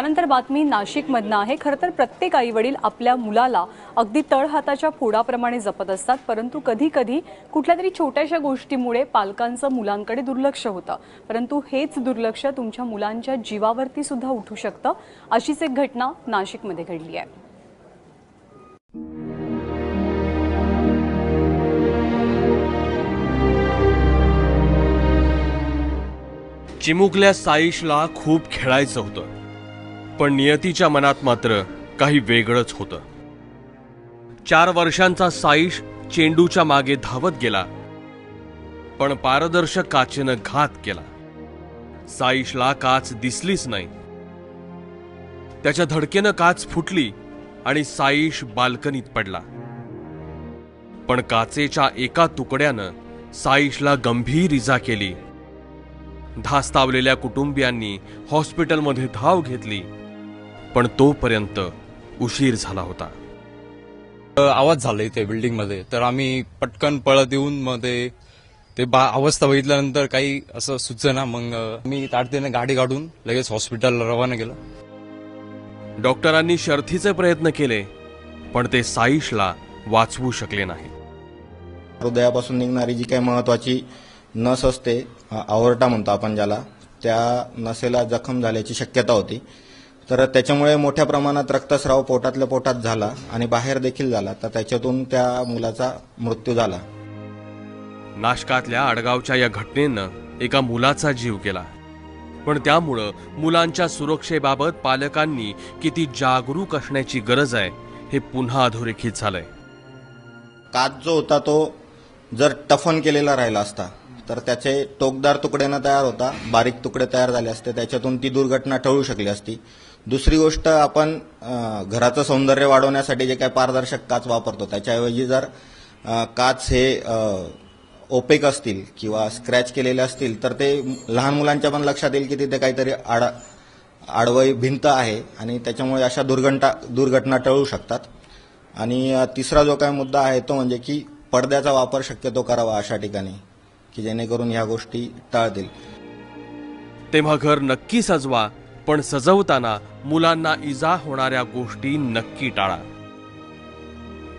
त्यानंतर बातमी नाशिकमधनं आहे. खरं तर प्रत्येक आई वडील आपल्या मुलाला अगदी तळहाताच्या फोडाप्रमाणे जपत असतात परंतु कधी कधी कुठल्या तरी छोट्याशा गोष्टीमुळे पालकांचं मुलांकडे दुर्लक्ष होतं. परंतु हेच दुर्लक्ष तुमच्या मुलांच्या जीवावरती सुद्धा उठू शकतं अशीच एक घटना नाशिकमध्ये घडली आहे. चिमुकल्या साईशला खूप खेळायचं होतं. पण नियतीच्या मनात मात्र काही वेगळंच होतं. चार वर्षांचा साईश चेंडूच्या मागे धावत गेला पण पारदर्शक काचेनं घात केला. साईशला काच दिसलीच नाही. त्याच्या धडकेनं काच फुटली आणि साईश बाल्कनीत पडला. पण काचेच्या एका तुकड्यानं साईशला गंभीर इजा केली. धास्तावलेल्या कुटुंबियांनी हॉस्पिटलमध्ये धाव घेतली. पण तोपर्यंत उशीर झाला होता. आवाज झाला इथे बिल्डिंगमध्ये. तर आम्ही पटकन पळत येऊन मध्ये ते बा अवस्था बघितल्यानंतर काही असं सुचना. मग मी ताडतेने गाडी काढून लगेच हॉस्पिटलला रवाना केलं. डॉक्टरांनी शर्थीचे प्रयत्न केले पण ते साईशला वाचवू शकले नाही. हृदयापासून निघणारी जी काही महत्वाची नस असते आवरटा म्हणतो आपण ज्याला त्या नसेला जखम झाल्याची शक्यता होती. तर त्याच्यामुळे मोठ्या प्रमाणात रक्तस्राव पोटातल्या पोटात झाला आणि बाहेर देखील झाला. तर त्याच्यातून त्या मुलाचा मृत्यू झाला. नाशकातल्या आडगावच्या या घटनेनं एका मुलाचा जीव गेला पण त्यामुळं मुलांच्या सुरक्षेबाबत पालकांनी किती जागरूक असण्याची गरज आहे हे पुन्हा अधोरेखित झालंय. काच जो होता तो जर टफन केलेला राहिला असता तर त्याचे टोकदार तुकडे न तयार होता बारीक तुकडे तयार झाले असते. त्याच्यातून ती दुर्घटना टळू शकली असती. दुसरी गोष्ट आपण घराचं सौंदर्य वाढवण्यासाठी जे काही पारदर्शक काच वापरतो त्याच्याऐवजी जर काच हे ओपेक असतील किंवा स्क्रॅच केलेले असतील तर ते लहान मुलांच्या पण लक्षात येईल की तिथे काहीतरी आड आडवई भिंत आहे आणि त्याच्यामुळे अशा दुर्घटना दुर्घटना टळू शकतात. आणि तिसरा जो काही मुद्दा आहे तो म्हणजे की पडद्याचा वापर शक्यतो करावा अशा ठिकाणी की जेणेकरून ह्या गोष्टी टाळतील. तेव्हा घर नक्की सजवा पण सजवताना मुलांना इजा होणाऱ्या गोष्टी नक्की टाळा.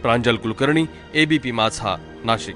प्रांजल कुलकर्णी एबीपी माझा नाशिक.